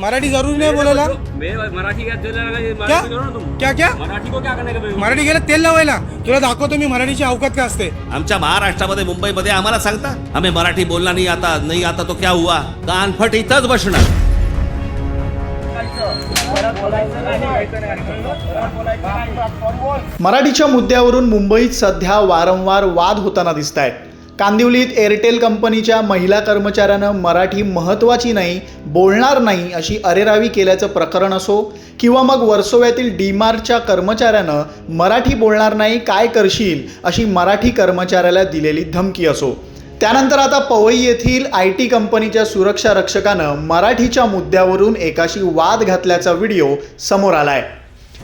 मराठी जरूरी नाही बोलायला. मैं मराठी क्या तेल लगाइए क्या मराठी करो ना तुम। क्या क्या? मराठी को क्या करने का मराठी गेलं तेल लावायला. तुला दाखवतो मी मराठीची अवकात का असते. आमच्या महाराष्ट्रामध्ये मुंबईमध्ये आम्हाला सांगता आम्ही मराठी बोलला नाही आता नाही आता तो क्या हुआ? कानफट इथंच बसणार. मराठीच्या मुद्द्यावरून मुंबईत सध्या वारंवार वाद होताना दिसत आहेत कांदिवलीत एअरटेल कंपनीच्या महिला कर्मचाऱ्यानं मराठी महत्त्वाची नाही बोलणार नाही अशी अरेरावी केल्याचं प्रकरण असो किंवा मग वर्सोव्यातील डीमार्टच्या कर्मचाऱ्यानं मराठी बोलणार नाही काय करशील अशी मराठी कर्मचाऱ्याला दिलेली धमकी असो. त्यानंतर आता पवई येथील आय टी कंपनीच्या सुरक्षा रक्षकानं मराठीच्या मुद्द्यावरून एकाशी वाद घातल्याचा व्हिडिओ समोर आलाय.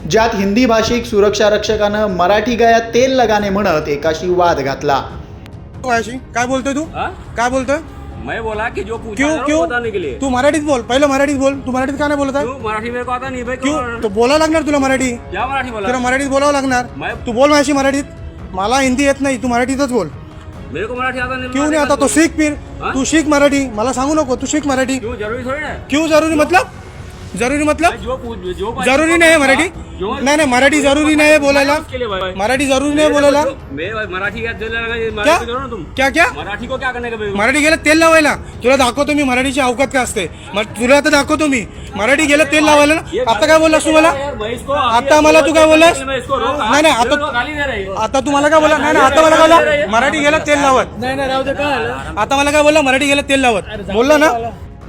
ज्यात हिंदी भाषिक सुरक्षा रक्षकानं मराठी गया तेल लगाने म्हणत एकाशी वाद घातला. वायाशी काय बोलतोय तू? हाँ? काय बोलतोय? मैं बोला कि जो पूछा क्यों था ना, क्यों? बताने के लिए। तू मराठीत बोल. पहिलं मराठीत बोल. तू मराठीत का नाही बोलत आहे? क्यों? मराठी मेरे को आता नहीं भाई क्यों? क्यों? तो बोलावं लागणार तुला मराठी. क्या मराठी बोला? तुला मराठीत बोलावं लागणार. मैं- तू बोल माझ्याशी मराठीत. मला हिंदी येत नाही. तू मराठीतच बोल. मेरे को मराठी आता नहीं क्यों नाही आता? तो फिर. हाँ? तू शिक मराठी. मला सांगू नको. तू शिक मराठी. क्यों? जरूरी थोड़ी ना. क्यों जरूरी? मतलब? जरूरी मतलब? जरूरी नाही आहे मराठी? नाही नाही मराठी जरूरी नाही आहे बोलायला. मराठी जरूरी नाही बोलायला? मराठी क्या क्या मराठी करो ना तुम. क्या क्या? मराठी को क्या करने का मराठी गेलं तेल लावायला. तुला दाखवतो मी मराठीची अवकात का असते. मग तुला आता दाखवतो मी. मराठी गेलं तेल लावायला ना? आता काय बोललास तू मला? आता मला तू काय बोललास? नाही नाही आता हो आता तुम्हाला काय बोला नाही आता मला काय बोला मराठी गेलं तेल लावत. नाही आता मला काय बोलला? मराठी गेलं तेल लावत. बोलला ना?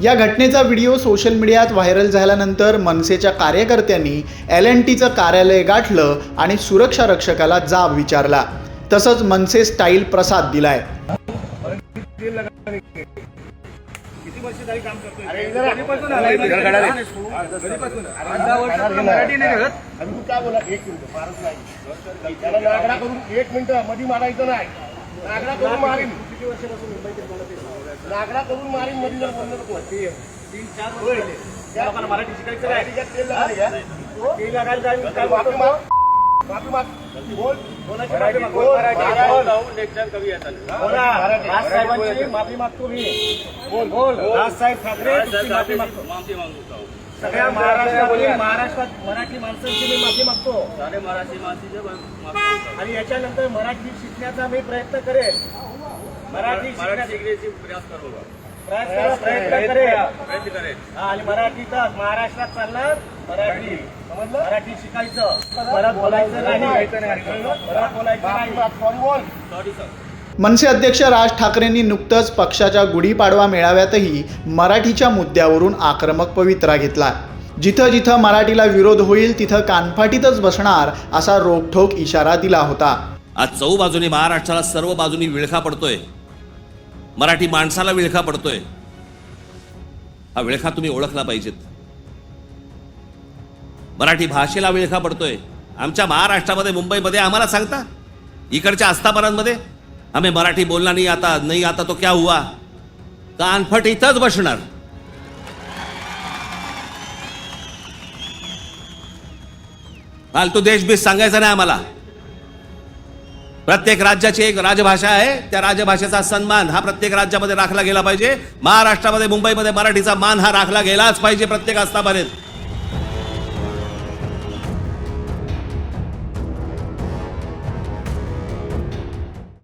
या घटनेचा व्हिडिओ सोशल मीडियात व्हायरल झाल्यानंतर मनसेच्या कार्यकर्त्यांनी एल एन टीचं कार्यालय गाठलं आणि सुरक्षा रक्षकाला जाब विचारला. तसंच मनसे स्टाईल प्रसाद दिलाय. एक मिनिट नाही. मध्ये मारायचं नाही नागडा करून मारीन तर कोण? होय. त्या मराठी शिकायचं नाही. तेल लागायला घ्या. तेल लागायला जाईल. काय माफी माग. माफी माग. बोल. माफी. बोल. बोला. राजसाहेबांची माफी मागतो मी बोल बोल राजसाहेब ठाकरे तुमची माफी मागतो माफी मागतो सगळ्या महाराष्ट्रामध्ये महाराष्ट्रात मराठी माणसांची मी माफी मागतो सारे मराठी माणसीचे माफी मागतो आणि याच्यानंतर मराठी शिकण्याचा मी प्रयत्न करेन मराठी शिकण्याचा प्रयास करूंगा प्रयत्न प्रयत्न करेन प्रयत्न करेन. हा, आणि मराठीतच महाराष्ट्रात चालणार मराठी. समजलं? मराठी शिकायचं. परत बोलायचं नाही. परत बोलायचं नाही. सॉरी बोल. सॉरी सर मनसे अध्यक्ष राज ठाकरेंनी नुकतंच पक्षाच्या गुढीपाडवा मेळाव्यातही मराठीच्या मुद्द्यावरून आक्रमक पवित्रा घेतला. जिथं जिथं मराठीला विरोध होईल तिथं कानफाटीतच बसणार असा रोखठोक इशारा दिला होता. आज चौ बाजूनी महाराष्ट्राला सर्व बाजूनी विळखा पडतोय. मराठी माणसाला विळखा पडतोय. हा विळखा तुम्ही ओळखला पाहिजेत. मराठी भाषेला विळखा पडतोय. आमच्या महाराष्ट्रामध्ये मुंबईमध्ये आम्हाला सांगता? इकडच्या आस्थापनांमध्ये? आम्ही मराठी बोलला नाही आता नाही आता तो क्या हुआ? कानफट इथंच बसणार. फालतू देशबीस सांगायचा नाही आम्हाला. प्रत्येक राज्याची एक राजभाषा आहे. त्या राजभाषेचा सन्मान हा प्रत्येक राज्यामध्ये राखला गेला पाहिजे. महाराष्ट्रामध्ये मुंबईमध्ये मराठीचा मान हा राखला गेलाच पाहिजे प्रत्येक आस्थापनेत.